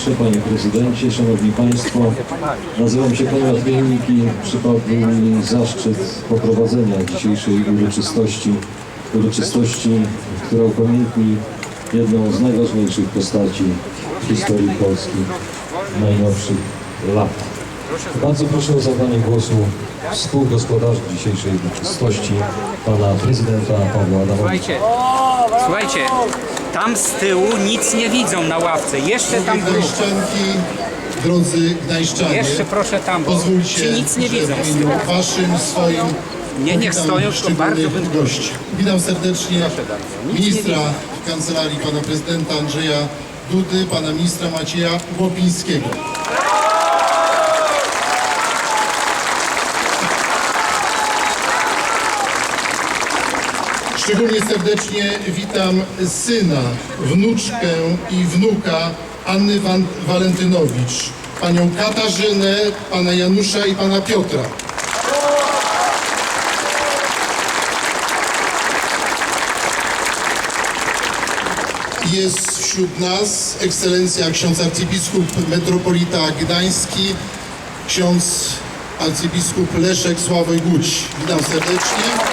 Ministrze, Panie Prezydencie, Szanowni Państwo. Nazywam się Konrad Mielnik i przypadł mi zaszczyt poprowadzenia dzisiejszej uroczystości, uroczystości, która upamiętni jedną z najważniejszych postaci w historii Polski najnowszych lat. Bardzo proszę o zabranie głosu współgospodarzy dzisiejszej uroczystości, Pana Prezydenta Pawła Adamowicza. Słuchajcie, słuchajcie, tam z tyłu nic nie widzą na ławce. Jeszcze tam. Gdańszczanki, drodzy Gdańszczanie, Jeszcze proszę tam, bo pozwólcie, ci nic nie że widzą w z imieniu tyłu. waszym, swoim Nie, niech stoją, tylko bardzo szczególnych bym- gości. Witam serdecznie bardzo, nic ministra kancelarii pana prezydenta Andrzeja Dudy, pana ministra Macieja Łopińskiego. Szczególnie serdecznie witam syna, wnuczkę i wnuka Anny Walentynowicz, panią Katarzynę, pana Janusza i pana Piotra. Jest wśród nas ekscelencja ksiądz arcybiskup metropolita gdański, ksiądz arcybiskup Leszek Sławoj Łódź. Witam serdecznie.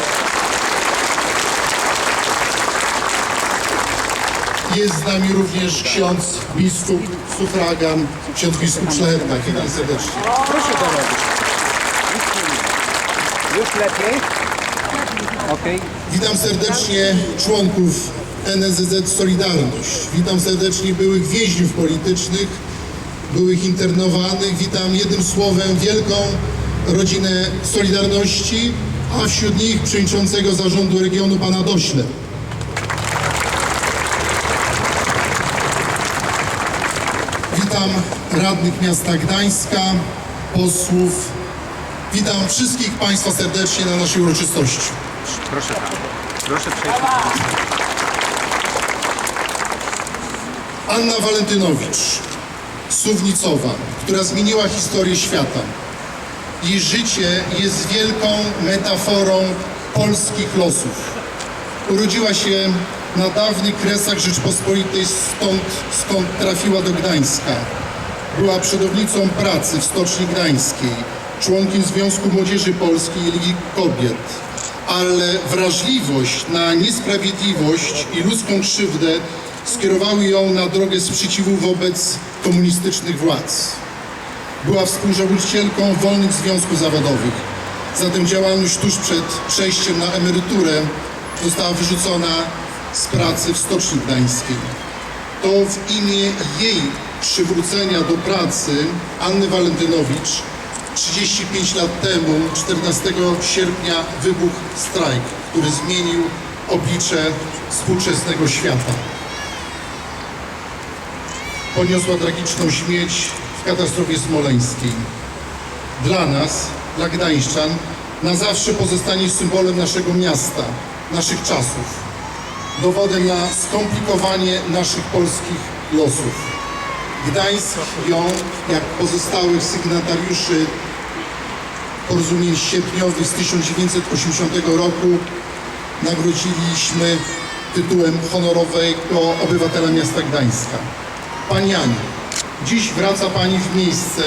Jest z nami również ksiądz biskup sufragan, ksiądz biskup Szlacheta. Witam serdecznie. Proszę dorobić. Już lepiej? Okej. Witam serdecznie członków NSZZ Solidarność. Witam serdecznie byłych więźniów politycznych, byłych internowanych. Witam jednym słowem wielką rodzinę Solidarności, a wśród nich przewodniczącego zarządu regionu pana Dośle. Witam radnych miasta Gdańska, posłów. Witam wszystkich Państwa serdecznie na naszej uroczystości. Proszę tam. Proszę przejść. Anna Walentynowicz, Suwnicowa, która zmieniła historię świata. Jej życie jest wielką metaforą polskich losów. Urodziła się na dawnych kresach Rzeczpospolitej, stąd, skąd trafiła do Gdańska. Była przodownicą pracy w Stoczni Gdańskiej, członkiem Związku Młodzieży Polskiej i Ligi Kobiet. Ale wrażliwość na niesprawiedliwość i ludzką krzywdę skierowały ją na drogę sprzeciwu wobec komunistycznych władz. Była współzałożycielką wolnych związków zawodowych. Zatem działalność tuż przed przejściem na emeryturę została wyrzucona z pracy w Stoczni Gdańskiej. To w imię jej przywrócenia do pracy Anny Walentynowicz 35 lat temu, 14 sierpnia, wybuchł strajk, który zmienił oblicze współczesnego świata. Poniosła tragiczną śmierć w katastrofie smoleńskiej. Dla nas, dla Gdańszczan, na zawsze pozostanie symbolem naszego miasta, naszych czasów. Dowodem na skomplikowanie naszych polskich losów. Gdańsk ją, jak pozostałych sygnatariuszy porozumień sierpniowych z 1980 roku, nagrodziliśmy tytułem honorowego obywatela miasta Gdańska. Pani Aniu, dziś wraca Pani w miejsce,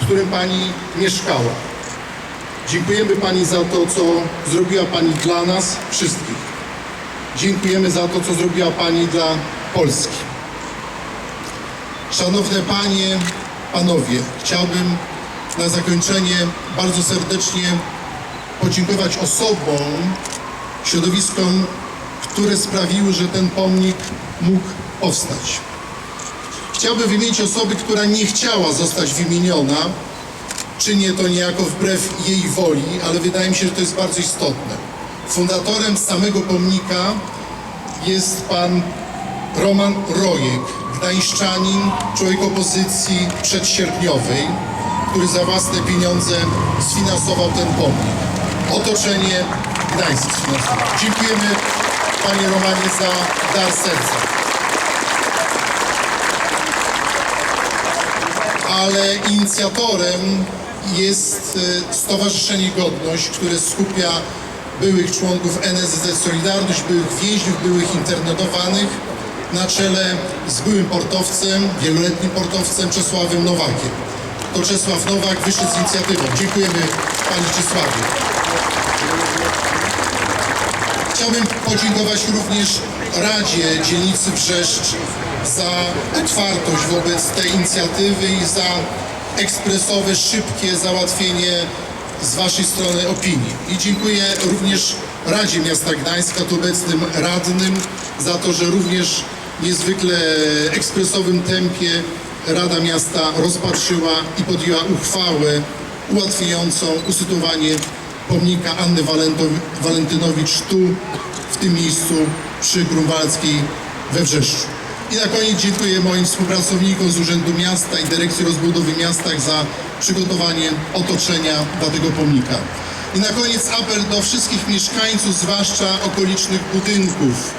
w którym Pani mieszkała. Dziękujemy Pani za to, co zrobiła Pani dla nas wszystkich. Dziękujemy za to, co zrobiła Pani dla Polski. Szanowne Panie, Panowie, chciałbym na zakończenie bardzo serdecznie podziękować osobom, środowiskom, które sprawiły, że ten pomnik mógł powstać. Chciałbym wymienić osobę, która nie chciała zostać wymieniona. Czynię to niejako wbrew jej woli, ale wydaje mi się, że to jest bardzo istotne. Fundatorem samego pomnika jest pan Roman Rojek, gdańszczanin, człowiek opozycji przedsierpniowej, który za własne pieniądze sfinansował ten pomnik. Otoczenie Gdańsk sfinansowało. Dziękujemy panie Romanie za dar serca. ale inicjatorem jest e, Stowarzyszenie Godność, które skupia byłych członków NSZZ Solidarność, byłych więźniów, byłych internowanych na czele z byłym portowcem, wieloletnim portowcem Czesławem Nowakiem. To Czesław Nowak wyszedł z inicjatywą. Dziękujemy Panie Czesławie. Chciałbym podziękować również Radzie Dzielnicy Wrzeszcz za otwartość wobec tej inicjatywy i za ekspresowe, szybkie załatwienie z Waszej strony opinii. I dziękuję również Radzie Miasta Gdańska, tu obecnym radnym, za to, że również w niezwykle ekspresowym tempie Rada Miasta rozpatrzyła i podjęła uchwałę ułatwiającą usytuowanie pomnika Anny Walentynowicz tu, w tym miejscu przy Grunwaldzkiej we Wrzeszczu. I na koniec dziękuję moim współpracownikom z Urzędu Miasta i Dyrekcji Rozbudowy Miasta za przygotowanie otoczenia dla tego pomnika. I na koniec apel do wszystkich mieszkańców, zwłaszcza okolicznych budynków,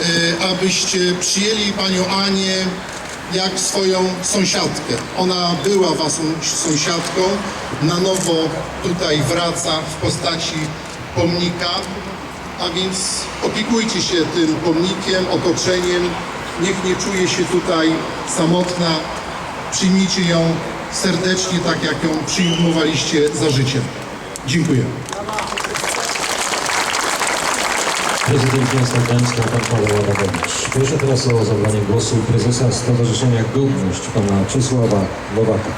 e, abyście przyjęli panią Anię jak swoją sąsiadkę. Ona była waszą sąsiadką, na nowo tutaj wraca w postaci pomnika, a więc opiekujcie się tym pomnikiem, otoczeniem, niech nie czuje się tutaj samotna, przyjmijcie ją serdecznie, tak jak ją przyjmowaliście za życiem. Dziękuję. Prezydent miasta Gdańska, pan Paweł Adamowicz. Proszę teraz o zabranie głosu prezesa Stowarzyszenia Godność, pana Czesława Nowaka.